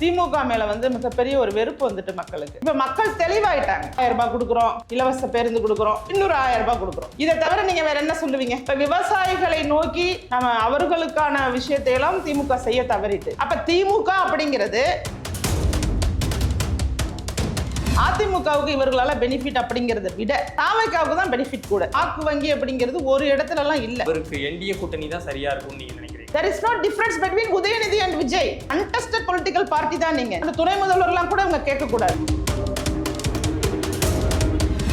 திமுக மேல வந்து மிகப்பெரிய ஒரு வெறுப்பு வந்துட்டு மக்களுக்கு. இப்ப மக்கள் தெளிவாயிட்டாங்க. ஆயிரம் ரூபாய் கொடுக்குறோம் இலவச பேருந்து கொடுக்குறோம் இன்னொரு ஆயிரம் ரூபாய் கொடுக்குறோம். இதை தவிர நீங்க வேற என்ன சொல்லுவீங்க? இப்ப விவசாயிகளை நோக்கி நம்ம அவர்களுக்கான விஷயத்தையெல்லாம் திமுக செய்ய தவறிட்டு. அப்ப திமுக அப்படிங்கிறது அதிமுகவுக்கு இவர்களால பெனிஃபிட் அப்படிங்கறத விட தாமைக்காவுக்கு தான் பெனிஃபிட் கூட. வாக்கு வங்கி அப்படிங்கிறது ஒரு இடத்துல எல்லாம் இல்ல. அவருக்கு என்டிஏ கூட்டணி தான் சரியா இருக்கும்னு நீங்க நினைக்கிறீங்க? There is not difference between Udhayanidhi and Vijay untested political party தான் நீங்க. அந்த துணை முதல்வர்லாம் கூட அவங்க கேட்க கூடாது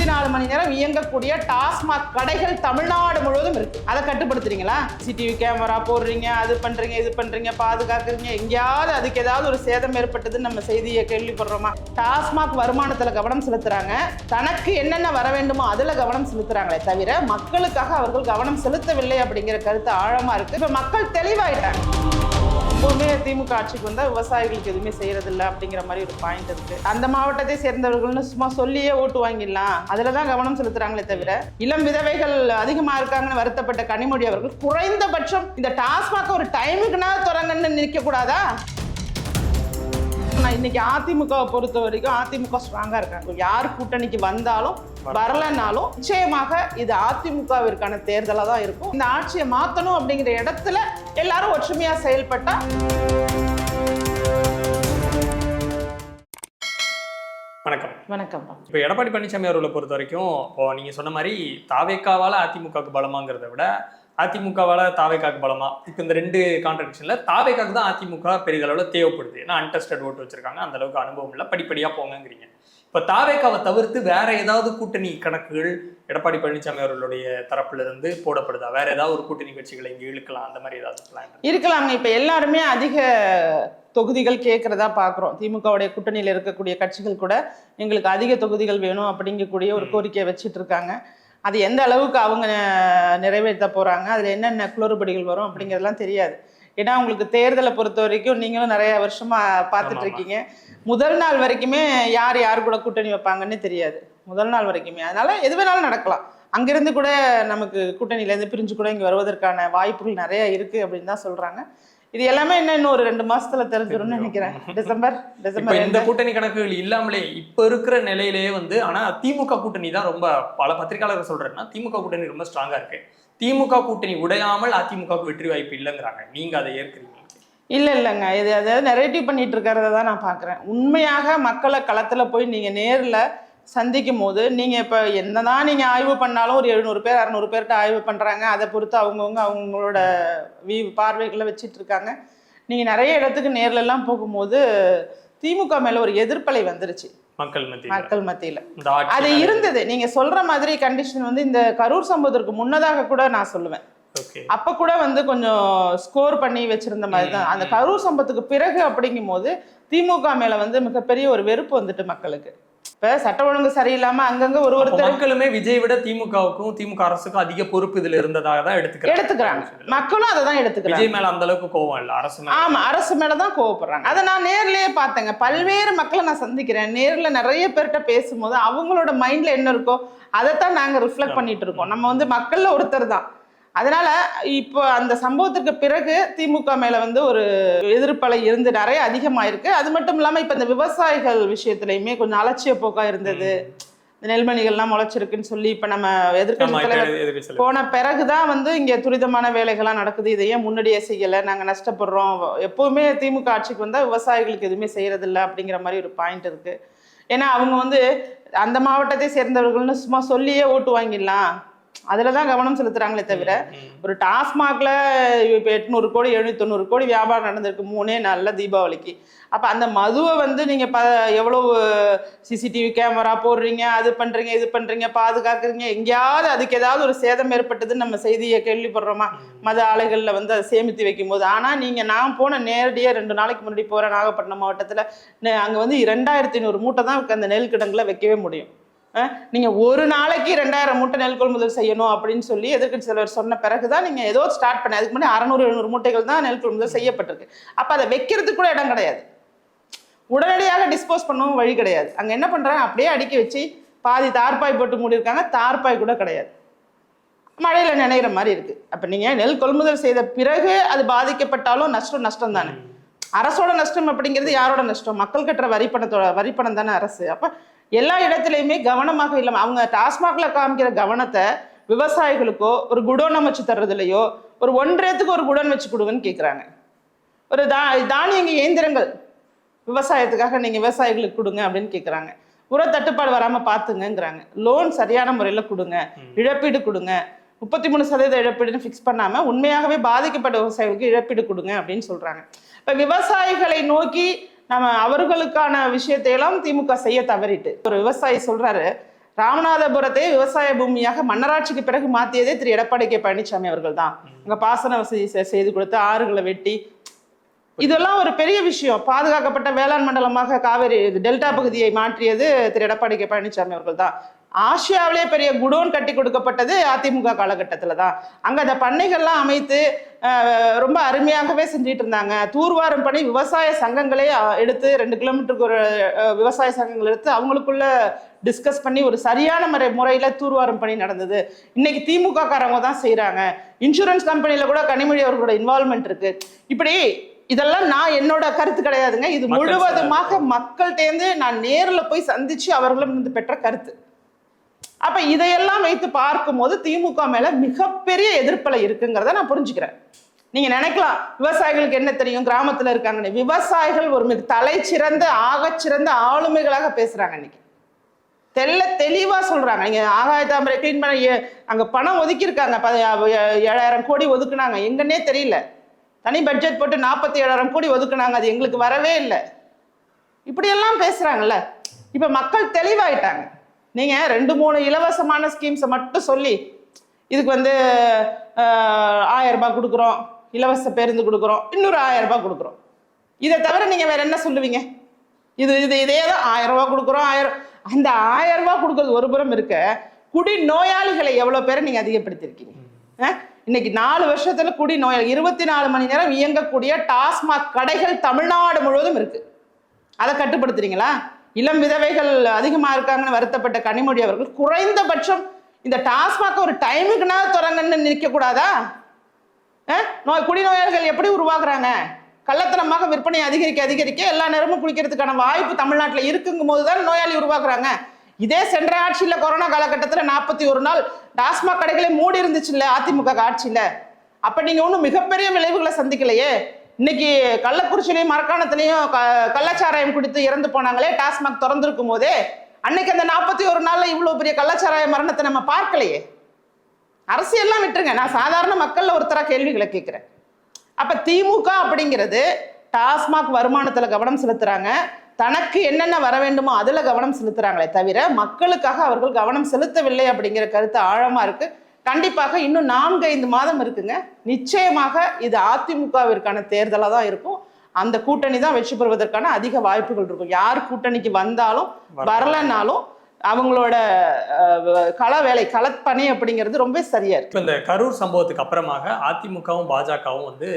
இருபத்தி நாலு மணி நேரம் இயங்கக்கூடிய டாஸ்மாக் கடைகள் தமிழ்நாடு முழுவதும் இருக்கு. அதை கட்டுப்படுத்துறீங்களா? சிடிவி கேமரா போடுறீங்க அது பண்றீங்க இது பண்றீங்க பாதுகாக்கிறீங்க. எங்கேயாவது அதுக்கு ஏதாவது ஒரு சேதம் ஏற்பட்டதுன்னு நம்ம செய்தியை கேள்விப்படுறோமா? டாஸ்மாக் வருமானத்துல கவனம் செலுத்துறாங்க. தனக்கு என்னென்ன வர வேண்டுமோ அதுல கவனம் செலுத்துறாங்களே தவிர மக்களுக்காக அவர்கள் கவனம் செலுத்தவில்லை அப்படிங்கிற கருத்து ஆழமா இருக்கு. இப்ப மக்கள் தெளிவாயிட்டாங்க. எப்பவுமே திமுக ஆட்சிக்கு வந்தால் விவசாயிகளுக்கு எதுவுமே செய்யறது அப்படிங்கிற மாதிரி ஒரு பாயிண்ட் இருக்கு. அந்த மாவட்டத்தை சேர்ந்தவர்கள்னு சும்மா சொல்லியே ஓட்டு வாங்கிடலாம். அதுல தான் கவனம் செலுத்துறாங்களே தவிர இளம் விதவைகள் அதிகமா இருக்காங்கன்னு வருத்தப்பட்ட கனிமொழி அவர்கள் குறைந்தபட்சம் இந்த டாஸ்மாக ஒரு டைமுக்குனா தொடங்கன்னு நிற்க கூடாதா நான் இன்னைக்கு அதிமுகவை பொறுத்த வரைக்கும் அதிமுக ஸ்ட்ராங்கா இருக்காங்க. யார் கூட்டணிக்கு வந்தாலும் வரலனாலும் நிச்சயமாக இது அதிமுகவிற்கான தேர்தலாக தான் இருக்கும். இந்த ஆட்சியை மாத்தணும் அப்படிங்கிற இடத்துல எல்லாரும் ஒற்றுமையா செயல்பட்டா வணக்கம். வணக்கம். இப்போ எடப்பாடி பழனிசாமி அவர்களை பொறுத்த வரைக்கும் இப்போ நீங்க சொன்ன மாதிரி தாவேக்காவால அதிமுகவுக்கு பலமாங்கிறத விட அதிமுகவால தாவேக்காக்கு பலமா? இப்போ இந்த ரெண்டு கான்ட்ரடிக்ஷன்ல தாவேக்காக்கு தான் அதிமுக பெரிய அளவில் தேவைப்படுது. ஏன்னா அன்டெஸ்டட் ஓட்டு வச்சிருக்காங்க. அந்த அளவுக்கு அனுபவம் இல்லை. படிப்படியா போங்கங்கிறீங்க. இப்போ தாவேக்காவை தவிர்த்து வேற ஏதாவது கூட்டணி கணக்குகள் எடப்பாடி பழனிசாமி அவர்களுடைய தரப்புல இருந்து போடப்படுதா? வேற ஏதாவது ஒரு கூட்டணி கட்சிகளை இங்கே இழுக்கலாம்? அந்த மாதிரி ஏதாவது பிளான் இருக்கலாங்க. இப்ப எல்லாருமே அதிக தொகுதிகள் கேட்கறதா பாக்குறோம். திமுகவுடைய கூட்டணியில் இருக்கக்கூடிய கட்சிகள் கூட எங்களுக்கு அதிக தொகுதிகள் வேணும் அப்படிங்கக்கூடிய ஒரு கோரிக்கையை வச்சிட்டு இருக்காங்க. அது எந்த அளவுக்கு அவங்க நிறைவேற்ற போறாங்க அதுல என்னென்ன குளறுபடிகள் வரும் அப்படிங்கிறதெல்லாம் தெரியாது. ஏன்னா உங்களுக்கு தேர்தலை பொறுத்த வரைக்கும் நீங்களும் நிறைய வருஷமா பார்த்துட்டு. இருக்கீங்க. முதல் நாள் வரைக்குமே யார் யார் கூட கூட்டணி வைப்பாங்கன்னு தெரியாது. முதல் நாள் வரைக்குமே. அதனால எது வேணாலும் நடக்கலாம். அங்கிருந்து கூட நமக்கு கூட்டணியிலேருந்து பிரிஞ்சு கூட இங்கே வருவதற்கான வாய்ப்புகள் நிறைய இருக்கு அப்படின்னு தான் சொல்றாங்க. இது எல்லாமே இன்னும் இன்னும் ஒரு ரெண்டு மாசத்துல தெரிஞ்சிரும்னு நினைக்கிறேன். டிசம்பர் டிசம்பர் இந்த. கூட்டணி கணக்குகள் இல்லாமலே இப்ப இருக்கிற நிலையிலேயே வந்து ஆனா திமுக கூட்டணி தான் ரொம்ப பல பத்திரிகையாளர்கள் சொல்றேன்னா திமுக கூட்டணி ரொம்ப ஸ்ட்ராங்கா இருக்கு. திமுக கூட்டணி உடையாமல் அதிமுகவுக்கு வெற்றி வாய்ப்பு இல்லைங்கிறாங்க. நீங்க அதை ஏற்கிறீங்க இல்ல இல்லைங்க. இது அதாவது நெரேட்டிவ் பண்ணிட்டு இருக்கிறத தான் நான் பார்க்குறேன். உண்மையாக மக்களை களத்துல போய் நீங்க நேர்ல சந்திக்கும் போது நீங்க இப்ப என்னதான் நீங்க ஆய்வு பண்ணாலும் ஒரு எழுநூறு பேர் அறநூறு பேர்கிட்ட ஆய்வு பண்றாங்க. அதை பொறுத்து அவங்கவுங்க அவங்களோட வீ பார்வைகளை வச்சிட்டு இருக்காங்க. நீங்க நிறைய இடத்துக்கு நேர்ல எல்லாம் போகும்போது திமுக மேல ஒரு எதிர்ப்பலை வந்துருச்சு. மக்கள் மத்தியில். மக்கள் மத்தியில. அது இருந்தது. நீங்க சொல்ற மாதிரி கண்டிஷன் வந்து இந்த கரூர் சம்பவத்திற்கு முன்னதாக கூட நான் சொல்லுவேன். அப்ப கூட வந்து கொஞ்சம் ஸ்கோர் பண்ணி வச்சிருந்த மாதிரி தான். அந்த கரூர் சம்பத்துக்கு பிறகு அப்படிங்கும் போது திமுக மேல வந்து மிகப்பெரிய ஒரு வெறுப்பு வந்துட்டு மக்களுக்கு. இப்ப சட்ட ஒழுங்கு சரியில்லாம அங்கங்க ஒரு ஒருத்தர் மக்களுமே விஜய் விட திமுகவுக்கும் திமுக அரசுக்கும் அதிக பொறுப்பு இதுல இருந்ததாக தான் எடுத்துக்கிறாங்க. எடுத்துக்கிறாங்க. மக்களும் அதை தான் எடுத்துக்கிறாங்க. விஜய் மேல அந்த அளவுக்கு கோவம் இல்ல அரசு மேல. ஆமா அரசு மேலதான் கோவப்படுறாங்க. அதை நான் நேர்லயே பார்த்தேங்க. பல்வேறு மக்களை நான் சந்திக்கிறேன். நேர்ல நிறைய பேர்கிட்ட பேசும்போது அவங்களோட மைண்ட்ல என்ன இருக்கோ அதைத்தான் நாங்க ரிஃப்ளெக்ட் பண்ணிட்டு இருக்கோம். நம்ம வந்து மக்கள்ல ஒருத்தர் தான். அதனால இப்போ அந்த சம்பவத்திற்கு பிறகு திமுக மேல வந்து ஒரு எதிர்ப்பலை இருந்து நிறைய அதிகமாயிருக்கு. அது மட்டும் இல்லாம இப்ப இந்த விவசாயிகள் விஷயத்துலயுமே கொஞ்சம் அலட்சிய போக்கா இருந்தது. இந்த நெல்மணிகள்லாம் முளைச்சிருக்குன்னு சொல்லி இப்ப நம்ம எதிர்க்கட்சி தலைவர். போன பிறகுதான் வந்து இங்க துரிதமான வேலைகள்லாம் நடக்குது. இதை ஏன் முன்னாடியே செய்யல? நாங்க நஷ்டப்படுறோம். எப்பவுமே திமுக ஆட்சிக்கு வந்தா விவசாயிகளுக்கு எதுவுமே செய்யறது இல்ல அப்படிங்கிற மாதிரி ஒரு பாயிண்ட் இருக்கு. ஏன்னா அவங்க வந்து அந்த மாவட்டத்தை சேர்ந்தவர்கள்னு சும்மா சொல்லியே ஓட்டு வாங்கிடலாம். அதுல தான் கவனம் செலுத்துறாங்களே தவிர. ஒரு டாஸ்மாக்ல இப்போ எட்நூறு கோடி எழுநூத்தி தொண்ணூறு கோடி வியாபாரம் நடந்திருக்கு. மூணே நாள்ல தீபாவளிக்கு. அப்ப அந்த மதுவை வந்து நீங்க ப எவ்வளவு சிசிடிவி கேமரா போடுறீங்க அது பண்றீங்க இது பண்றீங்க பாதுகாக்கிறீங்க எங்கேயாவது அதுக்கு ஏதாவது ஒரு சேதம் ஏற்பட்டதுன்னு நம்ம செய்தியை கேள்விப்படுறோமா? மத ஆலைகள்ல வந்து அதை சேமித்து வைக்கும் போது ஆனா நீங்க நான் போன நேரடியா ரெண்டு நாளைக்கு முன்னாடி போறேன் நாகப்பட்டினம் மாவட்டத்துல அங்க வந்து இரண்டாயிரத்தி ஐநூறு மூட்டை தான் அந்த நெல் கிடங்குல வைக்கவே முடியும். அஹ் நீங்க ஒரு நாளைக்கு ரெண்டாயிரம் மூட்டை நெல் கொள்முதல் செய்யணும் அப்படின்னு சொல்லி எதிர்க்கட்சி தலைவர் சொன்ன பிறகுதான் நீங்க ஏதோ ஸ்டார்ட் பண்ண அதுக்கு முன்னாடி அறநூறு எழுநூறு மூட்டைகள் தான் நெல் கொள்முதல் செய்யப்பட்டிருக்கு. அப்ப அதை வைக்கிறதுக்கு கூட இடம் கிடையாது. உடனடியாக டிஸ்போஸ் பண்ணவும் வழி கிடையாது. அங்க என்ன பண்றாங்க? அப்படியே அடுக்கி வச்சு பாதி தார்பாய் போட்டு மூடியிருக்காங்க. தார்பாய் கூட கிடையாது. மழையில நினைகிற மாதிரி இருக்கு. அப்ப நீங்க நெல் கொள்முதல் செய்த பிறகு அது பாதிக்கப்பட்டாலும் நஷ்டம் நஷ்டம் தானே அரசோட நஷ்டம் அப்படிங்கிறது யாரோட நஷ்டம்? மக்கள் கட்டுற வரி பணத்தோட வரி பணம் தானே அரசு. அப்ப எல்லா இடத்துலையுமே கவனமாக இல்லாம அவங்க டாஸ்மாக்ல காமிக்கிற கவனத்தை விவசாயிகளுக்கோ ஒரு குடோன் அமைச்சு தர்றதுலையோ ஒரு ஒன்றியத்துக்கு ஒரு குடோன் வச்சு கொடுங்கன்னு கேக்குறாங்க. ஒரு தா தானியங்க இயந்திரங்கள் விவசாயத்துக்காக நீங்க விவசாயிகளுக்கு கொடுங்க அப்படின்னு கேக்குறாங்க. உர தட்டுப்பாடு வராம பாத்துங்கங்கிறாங்க. லோன் சரியான முறையில கொடுங்க. இழப்பீடு கொடுங்க. முப்பத்தி மூணு சதவீத இழப்பீடுன்னு ஃபிக்ஸ் பண்ணாம உண்மையாகவே பாதிக்கப்பட்ட விவசாயிகளுக்கு இழப்பீடு கொடுங்க அப்படின்னு சொல்றாங்க. இப்ப விவசாயிகளை நோக்கி நம்ம அவர்களுக்கான விஷயத்தை எல்லாம் திமுக செய்ய தவறிட்டு. ஒரு விவசாயி சொல்றாரு ராமநாதபுரத்தை விவசாய பூமியாக மன்னராட்சிக்கு பிறகு மாத்தியதே திரு. எடப்பாடி கே. பழனிசாமி அவர்கள் தான் அங்க பாசன வசதி செய்து கொடுத்து ஆறுகளை வெட்டி. இதெல்லாம் ஒரு பெரிய விஷயம். பாதுகாக்கப்பட்ட வேளாண் மண்டலமாக காவேரி டெல்டா பகுதியை மாற்றியது திரு. எடப்பாடி கே. பழனிசாமி அவர்கள் தான் ஆசியாவிலே பெரிய குடோன் கட்டி கொடுக்கப்பட்டது அதிமுக காலகட்டத்தில் தான் அங்கே அந்த பண்ணைகள்லாம் அமைத்து ரொம்ப அருமையாகவே செஞ்சுட்டு இருந்தாங்க தூர்வாரும் பணி விவசாய சங்கங்களே எடுத்து ரெண்டு கிலோமீட்டருக்கு ஒரு விவசாய சங்கங்கள் எடுத்து அவங்களுக்குள்ள டிஸ்கஸ் பண்ணி ஒரு சரியான முறை முறையில் தூர்வாரும் பணி நடந்தது. இன்னைக்கு திமுக காரங்க தான் செய்கிறாங்க இன்சூரன்ஸ் கம்பெனியில் கூட கனிமொழி அவர்களோட இன்வால்மெண்ட் இருக்கு. இப்படி இதெல்லாம் நான் என்னோட கருத்து கிடையாதுங்க. இது முழுவதுமாக மக்கள்கிட்டேருந்து நான் நேர்ல போய் சந்திச்சு அவர்களும் இருந்து பெற்ற கருத்து. அப்ப இதையெல்லாம் வைத்து பார்க்கும்போது திமுக மேல மிகப்பெரிய எதிர்ப்பலை இருக்குங்கிறத நான் புரிஞ்சுக்கிறேன். நீங்க நினைக்கலாம் விவசாயிகளுக்கு என்ன தெரியும்? கிராமத்துல இருக்காங்கன்னு. விவசாயிகள் ஒரு மிக தலை சிறந்த ஆகச்சிறந்த ஆளுமைகளாக பேசுறாங்க இன்னைக்கு. தெல்ல தெளிவா சொல்றாங்க. நீங்க ஆகாய தாமரை கிளீன் பண்ண அங்க பணம் ஒதுக்கியிருக்காங்க. ப- ஏ- ஏழாயிரம் கோடி ஒதுக்குனாங்க. எங்கன்னே தெரியல. தனி பட்ஜெட் போட்டு நாற்பத்தி ஏழாயிரம் கோடி ஒதுக்குனாங்க. அது எங்களுக்கு வரவே இல்லை. இப்படியெல்லாம் பேசுறாங்கல்ல. இப்ப மக்கள் தெளிவாயிட்டாங்க. நீங்க ரெண்டு மூணு இலவசமான ஸ்கீம்ஸை மட்டும் சொல்லி இதுக்கு வந்து ஆயிரம் ரூபாய் கொடுக்குறோம் இலவச பேருந்து கொடுக்குறோம் இன்னொரு ஆயிரம் ரூபாய் கொடுக்குறோம். இதை தவிர நீங்க வேற என்ன சொல்லுவீங்க? இது இது இதே தான் ஆயிரம் ரூபாய் கொடுக்குறோம் ஆயிரம் அந்த ஆயிரம் ரூபாய் கொடுக்கறது ஒரு புறம் இருக்க குடி நோயாளிகளை எவ்வளோ பேரை நீங்க அதிகப்படுத்தியிருக்கீங்க இன்னைக்கு நாலு வருஷத்துல குடி நோயாளி இருபத்தி நாலு மணி நேரம் இயங்கக்கூடிய டாஸ்மாக் கடைகள் தமிழ்நாடு முழுவதும் இருக்கு. அதை கட்டுப்படுத்துறீங்களா? இளம் விதவைகள் அதிகமாக இருக்காங்கன்னு வருத்தப்பட்ட கனிமொழி அவர்கள் குறைந்தபட்சம் இந்த டாஸ்மாக் ஒரு டைமுக்குனா தொடங்கன்னு நிற்கக்கூடாதா நோய் குடிநோயாளிகள் எப்படி உருவாகுறாங்க? கள்ளத்தனமாக விற்பனை அதிகரிக்க அதிகரிக்க எல்லா நேரமும் குளிக்கிறதுக்கான வாய்ப்பு தமிழ்நாட்டில் இருக்குங்கும் போது தான் நோயாளி உருவாக்குறாங்க இதே சென்ற ஆட்சியில் கொரோனா காலகட்டத்தில் நாற்பத்தி ஒரு நாள் டாஸ்மாக் கடைகளே மூடி இருந்துச்சுல்ல அதிமுக ஆட்சியில். அப்போ நீங்கள் ஒன்றும் மிகப்பெரிய விளைவுகளை சந்திக்கலையே. இன்னைக்கு கள்ளக்குறிச்சிலையும் மரக்காணத்துலையும் க கள்ளச்சாராயம் குடித்து இறந்து போனாங்களே டாஸ்மாக் திறந்திருக்கும் போதே அன்னைக்கு அந்த நாற்பத்தி ஒரு நாள்ல இவ்வளோ பெரிய கள்ளச்சாராய மரணத்தை நம்ம பார்க்கலையே. அரசியல்லாம் விட்டுருங்க. நான் சாதாரண மக்கள்ல ஒருத்தராக கேள்விகளை கேட்கிறேன். அப்ப திமுக அப்படிங்கிறது டாஸ்மாக் வருமானத்துல கவனம் செலுத்துறாங்க. தனக்கு என்னென்ன வர வேண்டுமோ அதுல கவனம் செலுத்துறாங்களே தவிர மக்களுக்காக அவர்கள் கவனம் செலுத்தவில்லை அப்படிங்கிற கருத்து ஆழமா இருக்கு. கண்டிப்பாக இன்னும் நான்கு ஐந்து மாதம் இருக்குங்க. நிச்சயமாக இது அதிமுகவிற்கான தேர்தலாக தான் இருக்கும். அந்த கூட்டணி தான் வெற்றி பெறுவதற்கான அதிக வாய்ப்புகள் இருக்கும். யார் கூட்டணிக்கு வந்தாலும் வரலைன்னாலும் அவங்களோட கள வேலை களப்பணி அப்படிங்கிறது ரொம்ப சரியா இருக்கு. இப்போ இந்த கரூர் சம்பவத்துக்கு அப்புறமாக அதிமுகவும் பாஜகவும் வந்து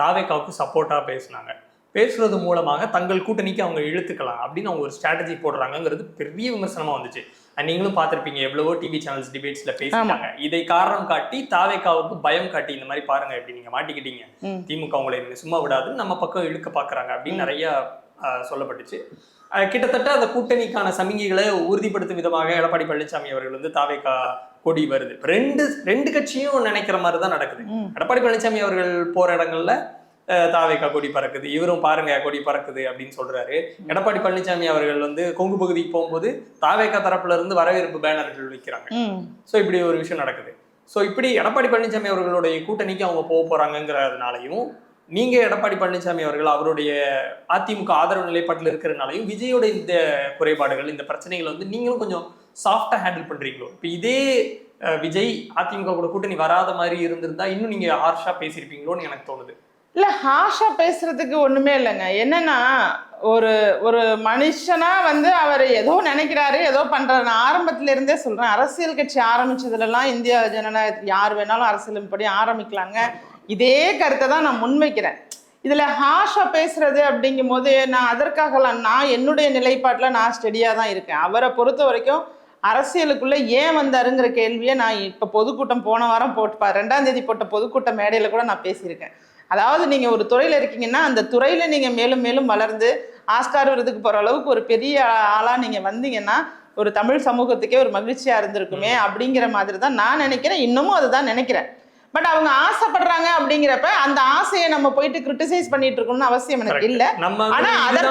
தாவேக்காவுக்கு சப்போர்ட்டா பேசினாங்க. பேசுறது மூலமாக தங்கள் கூட்டணிக்கு அவங்க இழுத்துக்கலாம் அப்படின்னு அவங்க ஒரு ஸ்ட்ராட்டஜி போடுறாங்கங்கிறது பெரிய விமர்சனமா வந்துச்சு. நீங்களும் பார்த்திருப்பீங்க எவ்வளவோ டிவி சேனல்ஸ் டிபேட்ஸ்ல பேசிட்டாங்க. இதை காரணம் காட்டி தாவேக்காவுக்கு பயம் காட்டி இந்த மாதிரி பாருங்க இப்படி நீங்க மாட்டிக்கிட்டீங்க. திமுக உங்களை சும்மா விடாது நம்ம பக்கம் இழுக்க பாக்குறாங்க அப்படின்னு நிறைய சொல்லப்பட்டுச்சு. கிட்டத்தட்ட அந்த கூட்டணிக்கான சமிகைகளை உறுதிப்படுத்தும் விதமாக எடப்பாடி பழனிசாமி அவர்கள் வந்து தாவேக்கா கொடி வருது. ரெண்டு ரெண்டு கட்சியும் நினைக்கிற மாதிரி தான் நடக்குது. எடப்பாடி பழனிசாமி அவர்கள் போற இடங்கள்ல தாவேக்கா கொடி பறக்குது. இவரும் பாருங்க கொடி பறக்குது அப்படின்னு சொல்றாரு. எடப்பாடி பழனிசாமி அவர்கள் வந்து கொங்கு பகுதிக்கு போகும்போது தாவேக்கா தரப்புல இருந்து வரவேற்பு பேனர்கள் வைக்கிறாங்க. ஸோ இப்படி ஒரு விஷயம் நடக்குது. ஸோ இப்படி எடப்பாடி பழனிசாமி அவர்களுடைய கூட்டணிக்கு அவங்க போக போறாங்கங்கிறதுனாலையும் நீங்க எடப்பாடி பழனிசாமி அவர்கள் அவருடைய அதிமுக ஆதரவு நிலைப்பாட்டில் இருக்கிறதுனாலையும் விஜயோட இந்த குறைபாடுகள் இந்த பிரச்சனைகளை வந்து நீங்களும் கொஞ்சம் சாஃப்டா ஹேண்டில் பண்றீங்களோ? இப்போ இதே விஜய் அதிமுக கூட கூட்டணி வராத மாதிரி இருந்திருந்தா இன்னும் நீங்க ஹார்ஷா பேசியிருப்பீங்களோன்னு எனக்கு தோணுது. இல்லை ஹாஷா பேசுறதுக்கு ஒண்ணுமே இல்லைங்க. என்னன்னா ஒரு ஒரு மனுஷனா வந்து அவர் ஏதோ நினைக்கிறாரு ஏதோ பண்றாரு. நான் ஆரம்பத்துல இருந்தே சொல்றேன் அரசியல் கட்சி ஆரம்பிச்சதுலலாம் இந்திய ஜனநாயகத்துக்கு யார் வேணாலும் அரசியல் படி ஆரம்பிக்கலாங்க. இதே கருத்தை தான் நான் முன்வைக்கிறேன். இதுல ஹாஷா பேசுறது அப்படிங்கும் போது நான் அதற்காகலாம் நான் என்னுடைய நிலைப்பாட்டில் நான் ஸ்டெடியா தான் இருக்கேன். அவரை பொறுத்த வரைக்கும் அரசியலுக்குள்ள ஏன் வந்தாருங்கிற கேள்வியை நான் இப்ப பொதுக்கூட்டம் போன வாரம் போட்டு ரெண்டாம் தேதி போட்ட பொதுக்கூட்ட மேடையில கூட நான் பேசியிருக்கேன். அதாவது நீங்கள் ஒரு துறையில் இருக்கீங்கன்னா அந்த துறையில் நீங்கள் மேலும் மேலும் வளர்ந்து ஆஸ்கார் விருதுக்கு போகிற அளவுக்கு ஒரு பெரிய ஆளாக நீங்கள் வந்தீங்கன்னா ஒரு தமிழ் சமூகத்துக்கே ஒரு மகிழ்ச்சியாக இருந்திருக்குமே அப்படிங்கிற மாதிரி தான் நான் நினைக்கிறேன். இன்னமும் அதுதான் நினைக்கிறேன். பட் அவங்க ஆசைப்படுறாங்க அப்படிங்கிறப்ப அந்த ஆசையை நம்ம போயிட்டு கிரிட்டிசைஸ் பண்ணிட்டு இருக்கணும்னு அவசியம் எனக்கு. இல்ல. ஆனா இதான்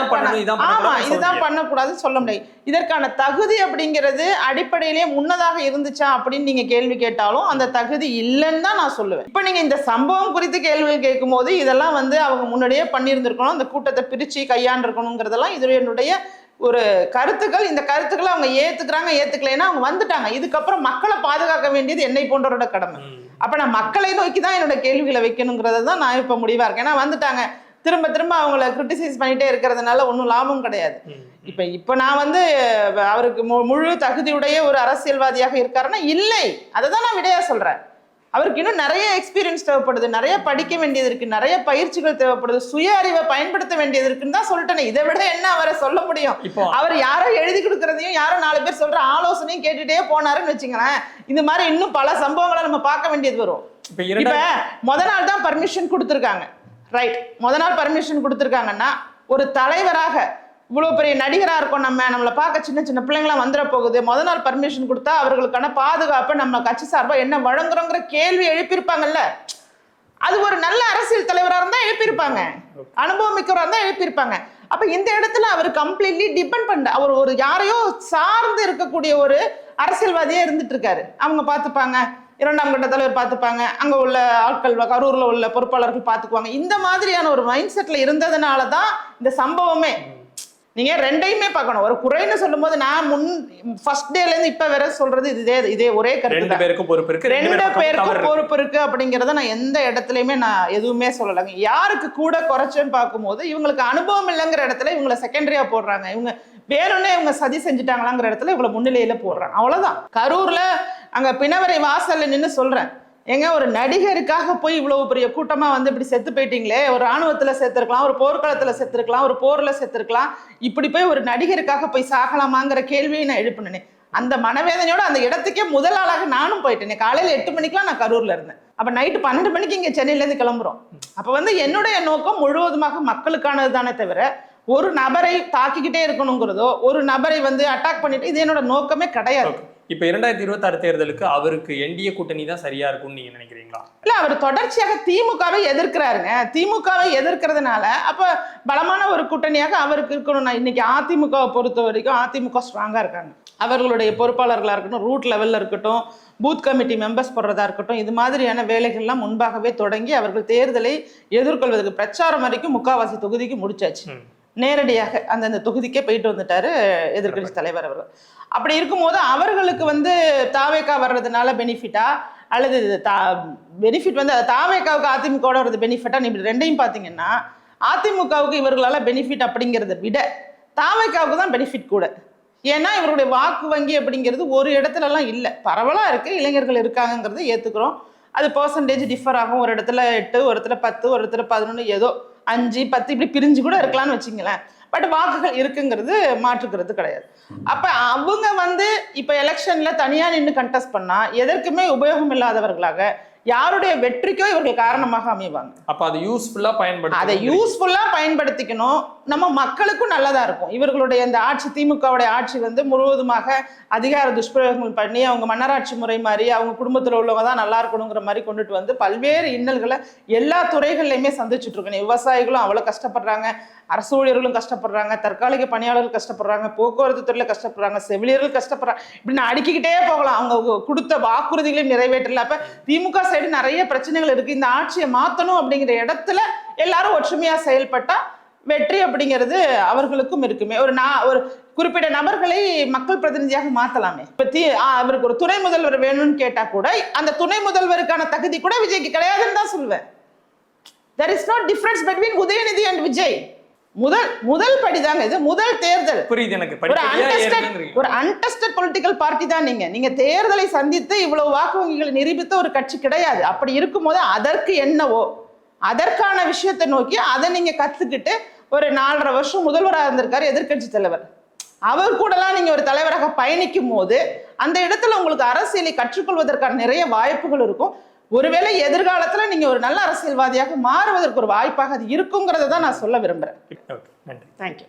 ஆமா இதுதான் முடியாது. பண்ணக்கூடாதுன்னு சொல்ல முடியாது. இதற்கான தகுதி அப்படிங்கிறது அடிப்படையிலேயே முன்னதாக இருந்துச்சா அப்படின்னு நீங்க கேள்வி கேட்டாலும் அந்த தகுதி இல்லைன்னு தான் நான் சொல்லுவேன். இப்போ நீங்க இந்த சம்பவம் குறித்து கேள்விகள் கேட்கும்போது இதெல்லாம் வந்து அவங்க முன்னாடியே பண்ணியிருந்திருக்கணும். அந்த கூட்டத்தை பிரிச்சு கையாண்டிருக்கணுங்கிறதெல்லாம் இது என்னுடைய ஒரு கருத்துக்கள். இந்த கருத்துக்களை அவங்க ஏத்துக்கிறாங்க ஏத்துக்கலைன்னா அவங்க வந்துட்டாங்க. இதுக்கப்புறம் மக்களை பாதுகாக்க வேண்டியது என்னை போன்றவரோட கடமை. அப்ப நான் மக்களை நோக்கி தான் என்னோட கேள்விகளை வைக்கணுங்கிறது தான் நான் இப்ப முடிவா இருக்கேன். ஏன்னா வந்துட்டாங்க. திரும்ப திரும்ப அவங்கள கிரிட்டிசைஸ் பண்ணிட்டே இருக்கிறதுனால ஒன்றும் லாபம் கிடையாது. இப்ப இப்ப நான் வந்து அவருக்கு முழு தகுதியுடைய ஒரு அரசியல்வாதியாக இருக்காருன்னா இல்லை. அதை தான் நான் விடையா சொல்றேன். அவருக்கு இன்னும் நிறைய எக்ஸ்பீரியன்ஸ் தேவைப்படுது நிறைய படிக்க வேண்டியது இருக்கு நிறைய பயிற்சிகள் தேவைப்படுது சுய அறிவை பயன்படுத்த வேண்டியது இருக்குன்னு தான் சொல்லிட்டேனே. இதை விட என்ன அவரை சொல்ல முடியும்? இப்போ அவர் யாரோ எழுதி கொடுக்கறதையும் யாரோ நாலு பேர் சொல்ற ஆலோசனையும் கேட்டுட்டே போனாருன்னு வச்சுங்களேன் இந்த மாதிரி இன்னும் பல சம்பவங்களை நம்ம பார்க்க வேண்டியது வரும். இப்ப முத நாள் தான் பர்மிஷன் கொடுத்துருக்காங்க. ரைட் முத நாள் பர்மிஷன் கொடுத்துருக்காங்கன்னா ஒரு தலைவராக இவ்வளோ பெரிய நடிகராக இருக்கோம் நம்ம. நம்மளை பார்க்க சின்ன சின்ன பிள்ளைங்களாம் வந்துட போகுது. முத நாள் பர்மிஷன் கொடுத்தா அவர்களுக்கான பாதுகாப்பை நம்ம கட்சி சார்பாக என்ன வழங்குறோங்கிற கேள்வி எழுப்பியிருப்பாங்கல்ல. அது ஒரு நல்ல அரசியல் தலைவராக இருந்தால் எழுப்பியிருப்பாங்க. அனுபவம் மிக்கவராக இருந்தால் எழுப்பியிருப்பாங்க. அப்போ இந்த இடத்துல அவர் கம்ப்ளீட்லி டிபெண்ட் பண்ண அவர் ஒரு யாரையோ சார்ந்து இருக்கக்கூடிய ஒரு அரசியல்வாதியே இருந்துட்டு இருக்காரு அவங்க பார்த்துப்பாங்க. இரண்டாம் கட்ட தலைவர் பார்த்துப்பாங்க. அங்கே உள்ள ஆட்கள் கரூரில் உள்ள பொறுப்பாளர்கள் பார்த்துக்குவாங்க. இந்த மாதிரியான ஒரு மைண்ட் செட்டில் இருந்ததுனால தான் இந்த சம்பவமே. நீங்க ரெண்டையுமே பார்க்கணும். ஒரு குறைன்னு சொல்லும்போது நான் முன் ஃபர்ஸ்ட் டேல இருந்து இப்ப வரை சொல்றது இதே இதே ஒரே கருத்து ரெண்டு பேருக்கும் பொறுப்பு இருக்கு ரெண்டு பேருக்கும். பொறுப்பு இருக்கு அப்படிங்கறத நான் எந்த இடத்துலயுமே நான் எதுவுமே சொல்லலைங்க. யாருக்கு கூட குறைச்சேன்னு பார்க்கும்போது இவங்களுக்கு அனுபவம் இல்லைங்கிற இடத்துல இவங்களை செகண்டரியா போடுறாங்க. இவங்க வேணும்னே இவங்க சதி செஞ்சுட்டாங்களாங்கிற இடத்துல இவங்களை முன்னிலையில போடுறாங்க. அவ்வளவுதான். கரூர்ல அங்க பிணவரை வாசல்ல நின்னு சொல்றேன். ஏங்க ஒரு நடிகருக்காக போய் இவ்வளவு பெரிய கூட்டமா வந்து இப்படி செத்து போயிட்டீங்களே? ஒரு ராணுவத்துல செத்துருக்கலாம் ஒரு போர்க்களத்துல செத்துருக்கலாம் ஒரு போர்ல செத்துருக்கலாம் இப்படி போய் ஒரு நடிகருக்காக போய் சாகலாமாங்கிற கேள்வியை நான் எழுப்பினேனே. அந்த மனவேதனையோட அந்த இடத்துக்கே முதல் ஆளாக நானும் போயிட்டேனே. காலையில எட்டு மணிக்கெல்லாம் நான் கரூர்ல இருந்தேன். அப்ப நைட்டு பன்னெண்டு மணிக்கு இங்க சென்னையில இருந்து கிளம்புறோம். அப்ப வந்து என்னுடைய நோக்கம் முழுவதுமாக மக்களுக்கானது தானே தவிர ஒரு நபரை தாக்கிக்கிட்டே இருக்கணுங்கிறதோ ஒரு நபரை வந்து அட்டாக் பண்ணிட்டு இது என்னோட நோக்கமே கிடையாது. இப்ப இரண்டாயிரத்தி இருபத்தாறு தேர்தலுக்கு அவருக்கு என்டிஏ கூட்டணி தான் சரியா இருக்கும்னு நீங்க நினைக்கிறீங்களா? இல்ல அவர் தொடர்ச்சியாக திமுகவை எதிர்க்கிறாருங்க. திமுகவை எதிர்க்கிறதுனால அப்ப பலமான ஒரு கூட்டணியாக அவருக்கு இருக்கணும் நான் இன்னைக்கு அதிமுகவை பொறுத்த வரைக்கும் அதிமுக ஸ்ட்ராங்கா இருக்காங்க. அவர்களுடைய பொறுப்பாளர்களா இருக்கட்டும் ரூட் லெவல்ல இருக்கட்டும் பூத் கமிட்டி மெம்பர்ஸ் போடுறதா இருக்கட்டும் இது மாதிரியான வேலைகள்லாம் முன்பாகவே தொடங்கி அவர்கள் தேர்தலை எதிர்கொள்வதற்கு பிரச்சாரம் வரைக்கும் முக்காவாசி தொகுதிக்கு முடிச்சாச்சு. நேரடியாக அந்தந்த தொகுதிக்கே போயிட்டு வந்துட்டாரு எதிர்க்கட்சி தலைவர் அவர்கள். அப்படி இருக்கும்போது அவர்களுக்கு வந்து தாவேக்கா வர்றதுனால பெனிஃபிட்டா அல்லது தா பெனிஃபிட் வந்து தாவேக்காவுக்கு அதிமுகவோட வர்றது பெனிஃபிட்டா நீ ரெண்டையும் பார்த்தீங்கன்னா அதிமுகவுக்கு இவர்களால பெனிஃபிட் அப்படிங்கிறத விட தாவேக்காவுக்கு தான் பெனிஃபிட் கூட. ஏன்னா இவருடைய வாக்கு வங்கி அப்படிங்கிறது ஒரு இடத்துலலாம் இல்லை. பரவலாக இருக்குது இளைஞர்கள் இருக்காங்கங்கிறத ஏற்றுக்கிறோம் அது பர்சன்டேஜ் டிஃபர் ஆகும். ஒரு இடத்துல எட்டு ஒரு இடத்துல பத்து ஒரு இடத்துல பதினொன்று ஏதோ அஞ்சு பத்து இப்படி பிரிஞ்சு கூட இருக்கலாம்னு வச்சுங்களேன். பட் வாக்குகள் இருக்குங்கிறது மாற்றுக்கிறது கிடையாது. அப்ப அவங்க வந்து இப்ப எலெக்ஷன்ல தனியா நின்று கண்டெஸ்ட் பண்ணா எதற்குமே உபயோகம் இல்லாதவர்களாக யாருடைய வெற்றிக்கோ இவர்கள் காரணமாக அமைவாங்க. அப்ப அது யூஸ்ஃபுல்லா அதை பயன்படுத்த யூஸ்ஃபுல்லா பயன்படுத்திக்கணும். நம்ம மக்களுக்கும் நல்லதாக இருக்கும். இவர்களுடைய இந்த ஆட்சி திமுகவுடைய ஆட்சி வந்து முழுவதுமாக அதிகார துஷ்பிரயோகங்கள் பண்ணி அவங்க மன்னராட்சி முறை மாதிரி அவங்க குடும்பத்தில் உள்ளவங்க தான் நல்லா இருக்கணுங்கிற மாதிரி கொண்டுட்டு வந்து பல்வேறு இன்னல்களை எல்லா துறைகள்லையுமே சந்திச்சுட்டு இருக்கணும். விவசாயிகளும் அவ்வளோ கஷ்டப்படுறாங்க அரசு ஊழியர்களும் கஷ்டப்படுறாங்க தற்காலிக பணியாளர்கள் கஷ்டப்படுறாங்க போக்குவரத்து துறையில் கஷ்டப்படுறாங்க செவிலியர்கள் கஷ்டப்படுறாங்க. இப்படி நான் அடுக்கிக்கிட்டே போகலாம். அவங்க கொடுத்த வாக்குறுதிகளையும் நிறைவேற்றல. அப்போ திமுக சைடு நிறைய பிரச்சனைகள் இருக்குது இந்த ஆட்சியை மாற்றணும் அப்படிங்கிற இடத்துல எல்லாரும் ஒற்றுமையாக செயல்பட்டால் வெற்றி அப்படிங்கிறது அவர்களுக்கும் இருக்குமே. ஒரு நான் ஒரு குறிப்பிட்ட நபர்களை மக்கள் பிரதிநிதியாக தி ஆ, அவருக்கு ஒரு துணை முதல்வர் வேணும்னு கேட்டா கூட அந்த துணை முதல்வருக்கான தகுதி கூட விஜய்க்கு கிடையாதுன்னு தான் சொல்லுவேன் there is not difference between Udhayanidhi and Vijay. முதல் முதல் படிதாங்க இது முதல் தேர்தல். புரியுது எனக்கு. ஒரு அன்டெஸ்டட். ஒரு அன்டெஸ்டட் பொலிட்டிக்கல் பார்ட்டி தான் நீங்க. நீங்க தேர்தலை சந்தித்து இவ்வளவு வாக்கு வங்கிகளை நிரூபித்த ஒரு கட்சி கிடையாது. அப்படி இருக்கும்போது அதற்கு என்னவோ அதற்கான விஷயத்தை நோக்கி அதை நீங்க கத்துக்கிட்டு ஒரு நாலரை வருஷம் முதல்வராக இருந்திருக்காரு எதிர்க்கட்சி தலைவர். அவர் கூடலாம் நீங்க ஒரு தலைவராக பயணிக்கும் போது அந்த இடத்துல உங்களுக்கு அரசியலை கற்றுக்கொள்வதற்கான நிறைய வாய்ப்புகள் இருக்கும். ஒருவேளை எதிர்காலத்துல நீங்க ஒரு நல்ல அரசியல்வாதியாக மாறுவதற்கு ஒரு வாய்ப்பாக அது இருக்குங்கிறத தான் நான் சொல்ல விரும்புறேன். ஓகே நன்றி. தேங்க்யூ